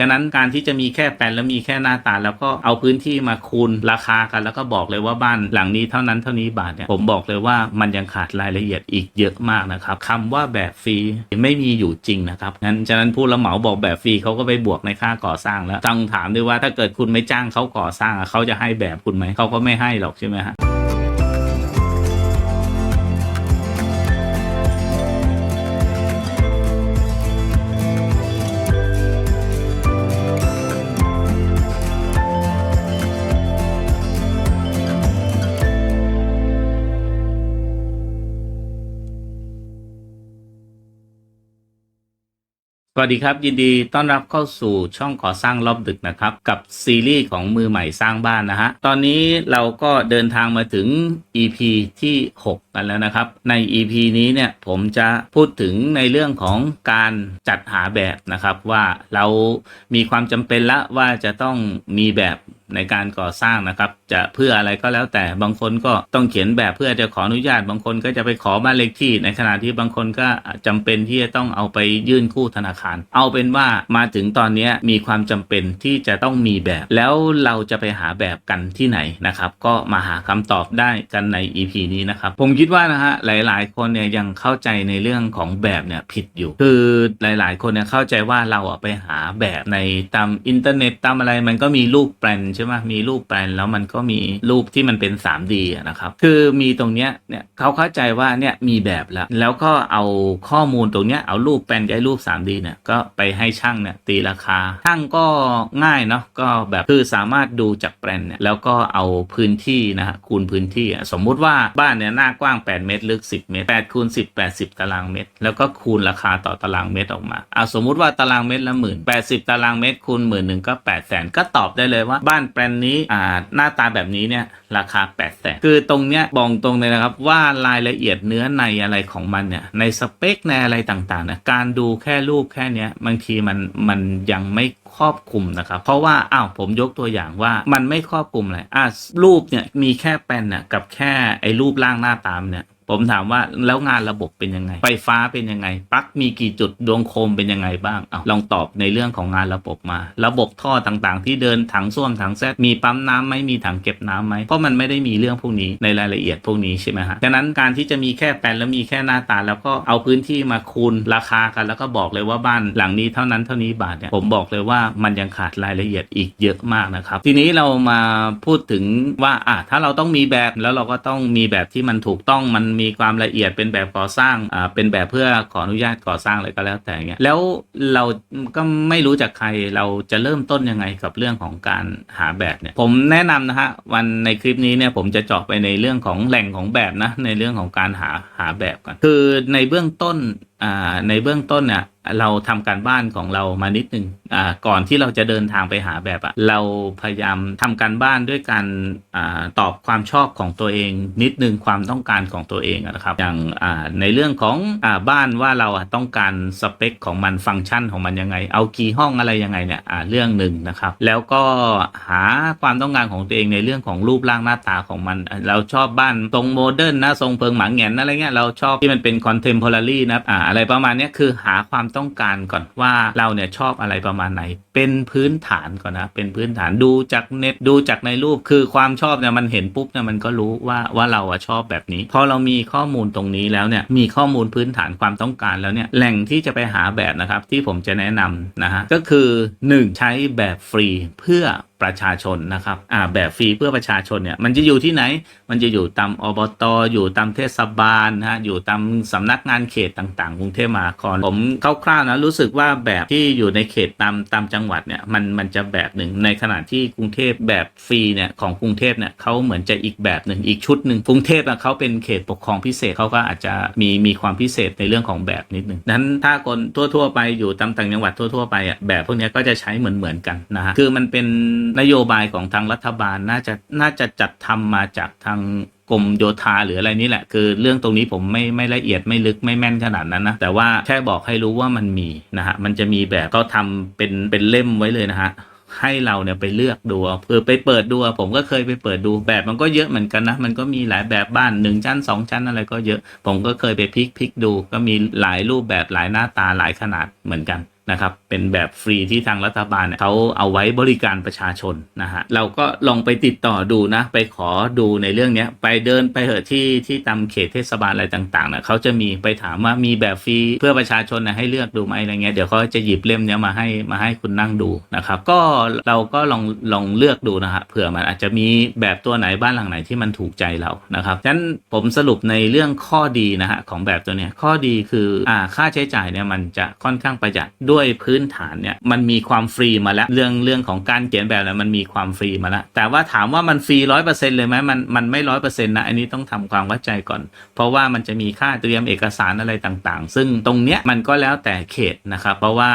ฉะนั้นการที่จะมีแค่แปลนแล้วมีแค่หน้าตา แล้วก็เอาพื้นที่มาคูณราคากัน แล้วก็บอกเลยว่าบ้านหลังนี้เท่านั้นเท่านี้บาทเนี่ยผมบอกเลยว่ามันยังขาดรายละเอียดอีกเยอะมากนะครับคำว่าแบบฟรีไม่มีอยู่จริงนะครับงั้นฉะนั้นผู้รับเหมาบอกแบบฟรีเขาก็ไปบวกในค่าก่อสร้างแล้วต้องถามด้วยว่าถ้าเกิดคุณไม่จ้างเขาก่อสร้างเขาจะให้แบบคุณไหมเขาก็ไม่ให้หรอกใช่ไหมฮะ สวัสดีครับ ยินดีต้อนรับเข้าสู่ช่องขอสร้างรอบดึกนะครับ กับซีรีส์ของมือใหม่สร้างบ้านนะฮะ ตอนนี้เราก็เดินทางมาถึง EP ที่ 6 กันแล้วนะครับ ใน EP นี้เนี่ยผมจะพูดถึงในเรื่องของการจัดหาแบบนะครับ ว่าเรามีความจำเป็นละว่าจะต้องมีแบบ ในการก่อสร้างนะครับ จะเพื่ออะไรก็แล้วแต่บางคนก็ต้องเขียนแบบเพื่อจะขออนุญาต บางคนก็จะไปขอบ้านเลขที่ ในขณะที่บางคนก็จำเป็นที่จะต้องเอาไปยื่นกู้ธนาคาร เอาเป็นว่ามาถึงตอนนี้มีความจำเป็นที่จะต้องมีแบบ แล้วเราจะไปหาแบบกันที่ไหนนะครับ ก็มาหาคำตอบได้กันใน EP นี้นะครับ ผมคิดว่านะฮะหลาย ๆ คนเนี่ยยังเข้าใจในเรื่องของแบบเนี่ยผิดอยู่ คือหลาย ๆ คนเนี่ยเข้าใจว่าเราอะไปหาแบบในตามอินเทอร์เน็ตตามอะไรมันก็มีรูปแปลนใช่ไหมมีรูปแปลนแล้วมันก็มีรูปที่มันเป็น 3D นะครับ คือมีตรงเนี้ยเนี่ยเขาเข้าใจว่าเนี่ยมีแบบแล้ว แล้วก็เอาข้อมูลตรงเนี้ยเอารูปแปลนกับไอ้รูป 3D เนี่ยก็ไปให้ช่างเนี่ยตีราคาช่างก็ง่ายเนาะก็แบบคือสามารถดูจากแปลนเนี่ยแล้วก็เอาพื้นที่นะฮะคูณพื้นที่สมมุติว่าบ้านเนี่ยหน้ากว้าง 8 เมตร ลึก 10 เมตร8คูณ10 80 ตารางเมตร แล้วก็คูณราคาต่อตารางเมตรออกมาเอาสมมุติว่าตารางเมตรละหมื่น80 ตารางเมตรคูณหมื่นหนึ่งก็8แสนก็ตอบได้เลยว่าบ้านแปลนนี้อ่าหน้าตาแบบนี้เนี่ยราคา8แสนคือตรงเนี้ยบอกตรงเลยนะครับว่ารายละเอียดเนื้อในอะไรของมันเนี่ยในสเปคในอะไรต่างๆเนี่ยการดูแค่รูปแค่เนี้ยบางทีมันมันยังไม่ครอบคลุมนะครับ เพราะว่าอ้าวผมยกตัวอย่างว่ามันไม่ครอบคลุมเลยอะรูปเนี่ยมีแค่แปลนน่ะกับแค่ไอ้รูปร่างหน้าตามเนี่ย ผมถามว่าแล้วงานระบบเป็นยังไง ไฟฟ้าเป็นยังไงปลั๊กมีกี่จุดดวงโคมเป็นยังไงบ้างเอาลองตอบในเรื่องของงานระบบมา ระบบท่อต่างๆ ที่เดินถังส้วมถังแซดมีปั๊มน้ำไหมมีถังเก็บน้ำไหมเพราะมันไม่ได้มีเรื่องพวกนี้ในรายละเอียดพวกนี้ใช่ไหมฮะดังนั้นการที่จะมีแค่แปลนแล้วมีแค่หน้าตา แล้วก็เอาพื้นที่มาคูณราคากัน แล้วก็บอกเลยว่าบ้านหลังนี้เท่านั้นเท่านี้บาทเนี่ยผมบอกเลยว่ามันยังขาดรายละเอียดอีกเยอะมากนะครับทีนี้เรามาพูดถึงว่าอะถ้าเราต้องมีแบบแล้วเราก็ต้องมีแบบที่มันถูกต้องมันมีความละเอียดเป็นแบบก่อสร้างอ่าเป็นแบบเพื่อขออนุญาตก่อสร้างอะไรก็แล้วแต่เงี้ยแล้วเราก็ไม่รู้จากใครเราจะเริ่มต้นยังไงกับเรื่องของการหาแบบเนี่ยผมแนะนำนะฮะวันในคลิปนี้เนี่ยผมจะเจาะไปในเรื่องของแหล่งของแบบนะในเรื่องของการหาหาแบบกันคือในเบื้องต้นในเบื้องต้นเนี่ยเราทำการบ้านของเรามานิดนึงอ่าก่อนที่เราจะเดินทางไปหาแบบอะเราพยายามทำการบ้านด้วยการอตอบความชอบของตัวเอง นิดนึงความต้องการของตัวเองนะครับ อย่างในเรื่องของอบ้านว่าเราต้องการสเปคของมันฟังก์ชันของมันยังไง เอากี่ห้องอะไรยังไงเนี่ยเรื่องหนึ่งนะครับ แล้วก็หาความต้องการของตัวเองในเรื่องของรูปร่างหน้าตาของมัน เราชอบบ้านทรงโมเดิร์นนะทรงเพิงหมาแหงนอะไรเงี้ยเราชอบที่มันเป็นคอนเทมพอร์รี่นะอ่าอะไรประมาณนี้คือหาความต้องการก่อนว่าเราเนี่ยชอบอะไรประมาณไหน เป็นพื้นฐานก่อนนะ เป็นพื้นฐานดูจากเน็ตดูจากในรูป คือความชอบเนี่ยมันเห็นปุ๊บเนี่ยมันก็รู้ว่าว่าเราอะชอบแบบนี้พอเรามีข้อมูลตรงนี้แล้วเนี่ยมีข้อมูลพื้นฐานความต้องการแล้วเนี่ยแหล่งที่จะไปหาแบบนะครับที่ผมจะแนะนำนะฮะก็คือ 1 ใช้แบบฟรีเพื่อประชาชนนะครับอ่าแบบฟรีเพื่อประชาชนเนี่ยมันจะอยู่ที่ไหน มันจะอยู่ตามอบตอยู่ตามเทศบาลนะฮะอยู่ตามสำนักงานเขตต่างๆกรุงเทพมหานครผมคร่าวๆนะรู้สึกว่าแบบที่อยู่ในเขตตามตามจังหวัดเนี่ยมันมันจะแบบหนึ่งในขณะที่กรุงเทพแบบฟรีเนี่ยของกรุงเทพเนี่ยเขาเหมือนจะอีกแบบหนึ่งอีกชุดหนึ่งกรุงเทพอะเขาเป็นเขตปกครองพิเศษเขาก็อาจจะมีมีความพิเศษในเรื่องของแบบนิดหนึ่งนั้นถ้าคนทั่ว ๆ ไปอยู่ตามต่างจังหวัดทั่ว ๆ ไปอะแบบพวกนี้ก็จะใช้เหมือนเหมือนๆกันนะฮะคือมันเป็นนโยบายของทางรัฐบาลน่าจะน่าจะจัดทำมาจากทางกรมโยธาหรืออะไรนี่แหละ คือเรื่องตรงนี้ผมไม่ไม่ละเอียดไม่ลึกไม่แม่นขนาดนั้นนะ แต่ว่าแค่บอกให้รู้ว่ามันมีนะฮะมันจะมีแบบเขาทำเป็นเป็นเล่มไว้เลยนะฮะให้เราเนี่ยไปเลือกดูเอาเอไปเปิดดูผมก็เคยไปเปิดดูแบบมันก็เยอะเหมือนกันนะ มันก็มีหลายแบบบ้านหนึ่งชั้นสองชั้นอะไรก็เยอะ ผมก็เคยไปพลิกพลิกดู ก็มีหลายรูปแบบหลายหน้าตาหลายขนาดเหมือนกัน นะครับเป็นแบบฟรีที่ทางรัฐบาลเนี่ยเขาเอาไว้บริการประชาชนนะฮะเราก็ลองไปติดต่อดูนะ ไปขอดูในเรื่องนี้ไปเดินไปเหอะที่ที่ตามเขตเทศบาลอะไรต่างๆนะเขาจะมีไปถามว่ามีแบบฟรีเพื่อประชาชนนะให้เลือกดูไหมอะไรเงี้ยเดี๋ยวเขาจะหยิบเล่มเนี้ยมาให้มาให้คุณนั่งดูนะครับก็เราก็ลองลองเลือกดูนะฮะเผื่อมันอาจจะมีแบบตัวไหนบ้านหลังไหนที่มันถูกใจเรานะครับฉะนั้นผมสรุปในเรื่องข้อดีนะฮะของแบบตัวเนี้ยข้อดีคืออ่าค่าใช้จ่ายเนี่ยมันจะค่อนข้างประหยัดด้วยยพื้นฐานเนี่ยมันมีความฟรีมาแล้วเรื่องเรื่องของการเขียนแบบเนี่ยมันมีความฟรีมาแล้วแต่ว่าถามว่ามันฟรีร้อยเปอร์เซ็นต์เลยไหมมันมันไม่ร้อยเปอร์เซ็นต์นะอันนี้ต้องทำความเข้าใจก่อน เพราะว่ามันจะมีค่าเตรียมเอกสารอะไรต่างๆ ซึ่งตรงเนี้ยมันก็แล้วแต่เขตนะครับเพราะว่า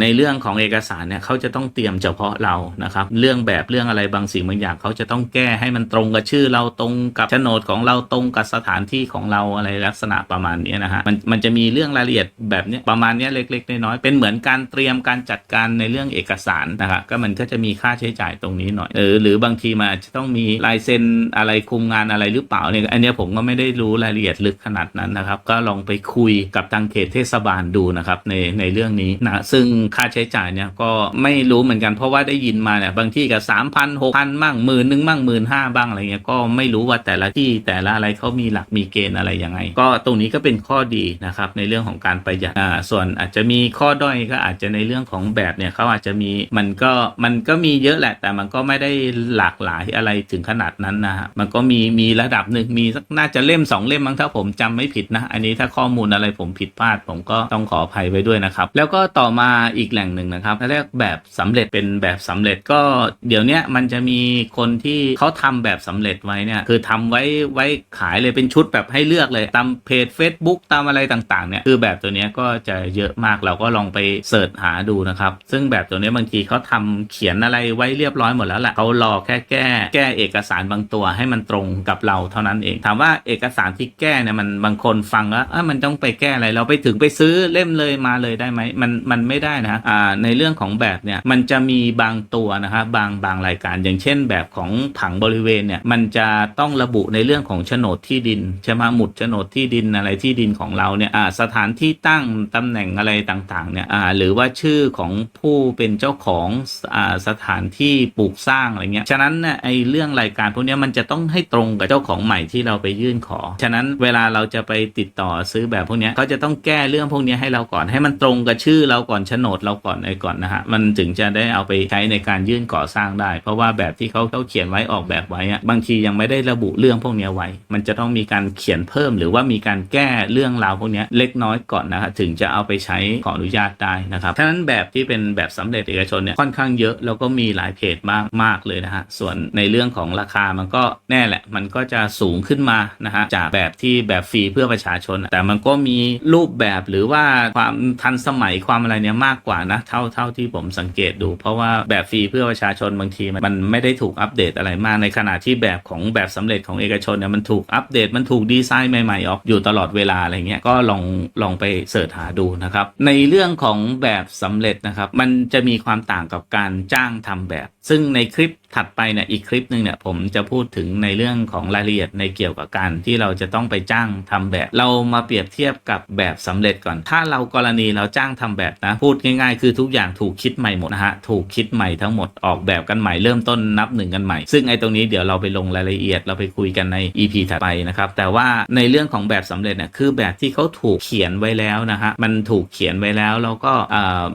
ในเรื่องของเอกสารเนี่ยเขาจะต้องเตรียมเฉพาะเรานะครับเรื่องแบบเรื่องอะไรบางสิ่งบางอย่างเขาจะต้องแก้ให้มันตรงกับชื่อเราตรงกับโฉนดของเราตรงกับสถานที่ของเราอะไรลักษณะประมาณนี้นะฮะมันมันจะมีเรื่องรายละเอียดแบบเนี้ยประมาณเนี้ยเล็ก ๆ น้อยๆเป็นเหมือนการเตรียมการจัดการในเรื่องเอกสารนะครับก็มันก็จะมีค่าใช้จ่ายตรงนี้หน่อยเออหรือบางทีมันอาจจะต้องมีลายเซ็นอะไรคุมงานอะไรหรือเปล่าเนี่ยอันนี้ผมก็ไม่ได้รู้รายละเอียดลึกขนาดนั้นนะครับ ก็ลองไปคุยกับทางเขตเทศบาลดูนะครับในในเรื่องนี้นะซึ่งค่าใช้จ่ายเนี่ยก็ไม่รู้เหมือนกันเพราะว่าได้ยินมาเนี่ยบางที่ก็สามพันหกพันมั่งหมื่นหนึ่งมั่งหมื่นห้าบ้างอะไรเงี้ยก็ไม่รู้ว่าแต่ละที่แต่ละอะไรเขามีหลักมีเกณฑ์อะไรยังไง ก็ตรงนี้ก็เป็นข้อดีนะครับในเรื่องของการประหยัดอ่าส่วนอาจจะมีข้อด้อยก็อาจจะในเรื่องของแบบเนี่ยเขาอาจจะมีมันก็มันก็มีเยอะแหละ แต่มันก็ไม่ได้หลากหลายอะไรถึงขนาดนั้นนะฮะมันก็มีมีระดับหนึ่งมีสักน่าจะเล่มสองเล่มมั้งถ้าผมจำไม่ผิดนะ อันนี้ถ้าข้อมูลอะไรผมผิดพลาด ผมก็ต้องขออภัยไว้ด้วยนะครับ แล้วก็ต่อมาอีกแหล่งหนึ่งนะครับเรียกแบบสำเร็จเป็นแบบสำเร็จก็เดี๋ยวนี้มันจะมีคนที่เขาทำแบบสำเร็จไว้เนี่ยคือทำไว้ไว้ขายเลยเป็นชุดแบบให้เลือกเลยตามเพจ Facebook ตามอะไรต่างๆเนี่ยคือแบบตัวนี้ก็จะเยอะมากเราก็ลองไปเสิร์ชหาดูนะครับ ซึ่งแบบตัวนี้บางทีเขาทำเขียนอะไรไว้เรียบร้อยหมดแล้วแหละเขารอแค่แก้ แก้เอกสารบางตัวให้มันตรงกับเราเท่านั้นเอง ถามว่าเอกสารที่แก้เนี่ยมันบางคนฟังแล้วเอ้ยมันต้องไปแก้อะไรเราไปถึงไปซื้อเล่มเลยมาเลยได้ไหมมันมันไม่ได้นะอ่าในเรื่องของแบบเนี่ยมันจะมีบางตัวนะครับบางบางรายการ อย่างเช่นแบบของผังบริเวณเนี่ยมันจะต้องระบุในเรื่องของโฉนดที่ดินใช่ไหมหมุดโฉนดที่ดินอะไรที่ดินของเราเนี่ยอ่าสถานที่ตั้งตำแหน่งอะไรต่างๆเนี่ยอ่าหรือว่าชื่อของผู้เป็นเจ้าของอ่าสถานที่ปลูกสร้างอะไรเงี้ยฉะนั้นเนี่ยไอเรื่องรายการพวกนี้มันจะต้องให้ตรงกับเจ้าของใหม่ที่เราไปยื่นขอ ฉะนั้นเวลาเราจะไปติดต่อซื้อแบบพวกนี้เขาจะต้องแก้เรื่องพวกนี้ให้เราก่อนให้มันตรงกับชื่อเราก่อนโฉนดเราก่อนอะไรก่อนนะฮะมันถึงจะได้เอาไปใช้ในการยื่นก่อสร้างได้ เพราะว่าแบบที่เขาเขาเขียนไว้ออกแบบไว้อะบางทียังไม่ได้ระบุเรื่องพวกนี้ไว้ มันจะต้องมีการเขียนเพิ่ม หรือว่ามีการแก้เรื่องราวพวกนี้เล็กน้อยก่อนนะฮะถึงจะเอาไปใช้ขออนุญาตได้นะครับฉะนั้นแบบที่เป็นแบบสำเร็จเอกชนเนี่ยค่อนข้างเยอะแล้วก็มีหลายเพจมากมากเลยนะฮะส่วนในเรื่องของราคามันก็แน่แหละ มันก็จะสูงขึ้นมานะฮะจากแบบที่แบบฟรีเพื่อประชาชน แต่มันก็มีรูปแบบหรือว่าความทันสมัยความอะไรเนี่ยมากกว่านะเท่าเท่าที่ผมสังเกตดู เพราะว่าแบบฟรีเพื่อประชาชนบางทีมันมันไม่ได้ถูกอัปเดตอะไรมากในขณะที่แบบของแบบสำเร็จของเอกชนเนี่ยมันถูกอัปเดตมันถูกดีไซน์ใหม่ๆออกอยู่ตลอดเวลาอะไรเงี้ยก็ลองลองไปเสิร์ชหาดูนะครับในเรื่องของแบบสำเร็จนะครับ มันจะมีความต่างกับการจ้างทำแบบซึ่งในคลิปถัดไปเนี่ยอีกคลิปหนึ่งเนี่ยผมจะพูดถึงในเรื่องของรายละเอียดในเกี่ยวกับการที่เราจะต้องไปจ้างทำแบบ เรามาเปรียบเทียบกับแบบสำเร็จก่อน ถ้าเรากรณีเราจ้างทำแบบนะ พูดง่ายๆ คือทุกอย่างถูกคิดใหม่หมดนะฮะถูกคิดใหม่ทั้งหมดออกแบบกันใหม่เริ่มต้นนับหนึ่งกันใหม่ ซึ่งไอ้ตรงนี้เดี๋ยวเราไปลงรายละเอียดเราไปคุยกันใน EP ถัดไปนะครับแต่ว่าในเรื่องของแบบสำเร็จเนี่ยคือแบบที่เขาถูกเขียนไว้แล้วนะฮะมันถูกเขียนไว้แล้วแล้วก็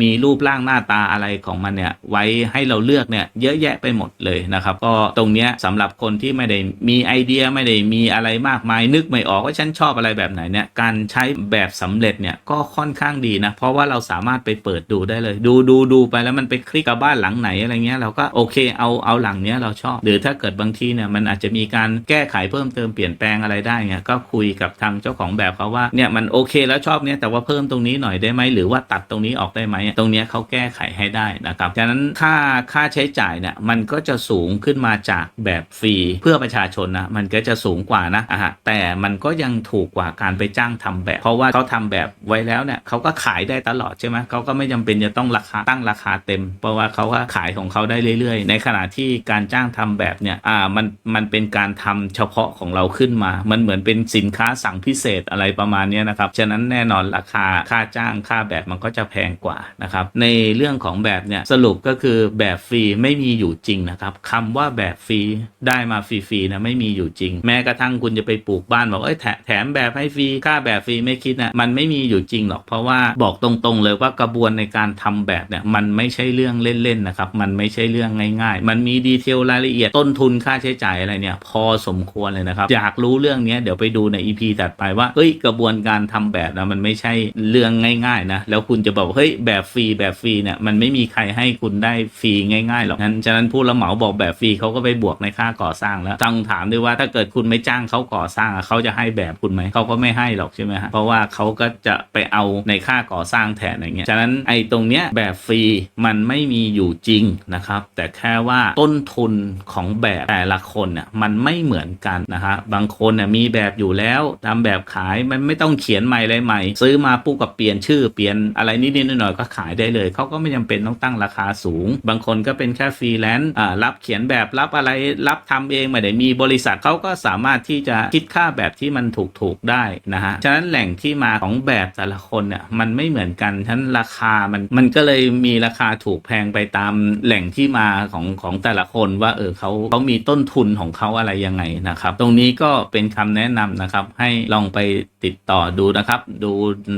มีรูปร่างหน้าตาอะไรของมันเนี่ยไว้ให้เราเลือกเนี่ยเยอะแยะไปหมดเลยนะครับ ก็ตรงเนี้ยสำหรับคนที่ไม่ได้มีไอเดียไม่ได้มีอะไรมากมายนึกไม่ออกว่าฉันชอบอะไรแบบไหนเนี่ยการใช้แบบสำเร็จเนี่ยก็ค่อนข้างดีนะ เพราะว่าเราสามารถไปเปิดดูได้เลย ดูดูดูไปแล้วมันไปคลิกกับบ้านหลังไหนอะไรเงี้ยเราก็โอเคเอาเอาหลังเนี้ยเราชอบ หรือถ้าเกิดบางทีเนี่ยมันอาจจะมีการแก้ไขเพิ่มเติมเปลี่ยนแปลงอะไรได้เงี้ยก็คุยกับทางเจ้าของแบบเขาว่าเนี่ยมันโอเคแล้วชอบเนี้ยแต่ว่าเพิ่มตรงนี้หน่อยได้ไหมหรือว่าตัดตรงนี้ออกได้ไหมตรงเนี้ยเขาแก้ไขให้ได้นะครับฉะนั้นค่าค่าใช้จ่ายเนี่ยมันก็จะสูงขึ้นมาจากแบบฟรีเพื่อประชาชนนะมันก็จะสูงกว่านะอะฮะแต่มันก็ยังถูกกว่าการไปจ้างทำแบบ เพราะว่าเขาทำแบบไว้แล้วเนี่ยเขาก็ขายได้ตลอดใช่ไหมเขาก็ไม่จำเป็นจะต้องราคาตั้งราคาเต็ม เพราะว่าเขาก็ขายของเขาได้เรื่อย ๆ ในขณะที่การจ้างทำแบบเนี่ยอ่ามันมันเป็นการทำเฉพาะของเราขึ้นมา มันเหมือนเป็นสินค้าสั่งพิเศษอะไรประมาณนี้นะครับฉะนั้นแน่นอนราคาค่าจ้างค่าแบบมันก็จะแพงกว่านะครับในเรื่องของแบบเนี่ยสรุปก็คือแบบฟรีไไม่มีอยู่จริงนะครับคำว่าแบบฟรีได้มาฟรีๆนะไม่มีอยู่จริง แม้กระทั่งคุณจะไปปลูกบ้านบอกเอ้ยแถแถมแบบให้ฟรีค่าแบบฟรีไม่คิดนะมันไม่มีอยู่จริงหรอกเพราะว่าบอกตรงๆเลยว่ากระบวนในการทำแบบเนี่ยมันไม่ใช่เรื่องเล่นๆนะครับมันไม่ใช่เรื่องง่ายๆ มันมีดีเทลรายละเอียดต้นทุนค่าใช้จ่ายอะไรเนี่ยพอสมควรเลยนะครับอยากรู้เรื่องนี้เดี๋ยวไปดูใน EP ถัดไปว่าเอ้ยกระบวนการทำแบบนะมันไม่ใช่เรื่องง่ายๆนะแล้วคุณจะบอกเฮ้ยแบบฟรีแบบฟรีเนี่ยมันไม่มีใครให้คุณได้ฟรีง่ายๆหรอกงั้นฉะนั้นผู้รับเหมาบอกแบบฟรีเขาก็ไปบวกในค่าก่อสร้างแล้วต้องถามด้วยว่าถ้าเกิดคุณไม่จ้างเขาก่อสร้างเขาจะให้แบบคุณไหมเขาก็ไม่ให้หรอกใช่ไหมฮะเพราะว่าเขาก็จะไปเอาในค่าก่อสร้างแทนอย่างเงี้ยฉะนั้นไอ้ตรงเนี้ยแบบฟรีมันไม่มีอยู่จริงนะครับ แต่แค่ว่าต้นทุนของแบบแต่ละคนเนี่ยมันไม่เหมือนกันนะฮะบางคนเนี่ยมีแบบอยู่แล้วทำแบบขายมันไม่ต้องเขียนใหม่เลยใหม่ ซื้อมาปุ๊บกับเปลี่ยนชื่อเปลี่ยนอะไรนิดๆหน่อยๆก็ขายได้เลยเขาก็ไม่จำเป็นต้องตั้งราคาสูง บางคนก็เป็นแค่ฟรีแลนซ์รับเขียนแบบรับอะไรรับทำเองไม่ได้มีบริษัทเขาก็สามารถที่จะคิดค่าแบบที่มันถูกๆได้นะฮะฉะนั้นแหล่งที่มาของแบบแต่ละคนเนี่ยมันไม่เหมือนกันฉะนั้นราคามันมันก็เลยมีราคาถูกแพงไปตามแหล่งที่มาของของแต่ละคนว่าเออเขาเขามีต้นทุนของเขาอะไรยังไงนะครับ ตรงนี้ก็เป็นคำแนะนำนะครับ ให้ลองไปติดต่อดูนะครับ ดู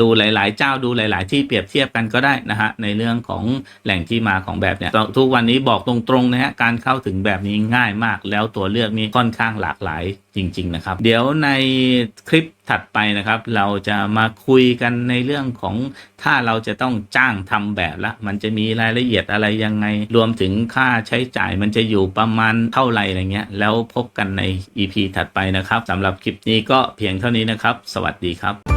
ดูหลาย ๆ เจ้าดูหลาย ๆ ที่เปรียบเทียบกันก็ได้นะฮะในเรื่องของแหล่งที่มาของแบบเนี่ยทุกวันนี้บอกตรงๆนะฮะการเข้าถึงแบบนี้ง่ายมาก แล้วตัวเลือกนี้ค่อนข้างหลากหลายจริง ๆ นะครับ เดี๋ยวในคลิปถัดไปนะครับ เราจะมาคุยกันในเรื่องของถ้าเราจะต้องจ้างทำแบบละ มันจะมีรายละเอียดอะไรยังไง รวมถึงค่าใช้จ่ายมันจะอยู่ประมาณเท่าไหร่อะไรเงี้ย แล้วพบกันใน EP ถัดไปนะครับสำหรับคลิปนี้ก็เพียงเท่านี้นะครับ สวัสดีครับ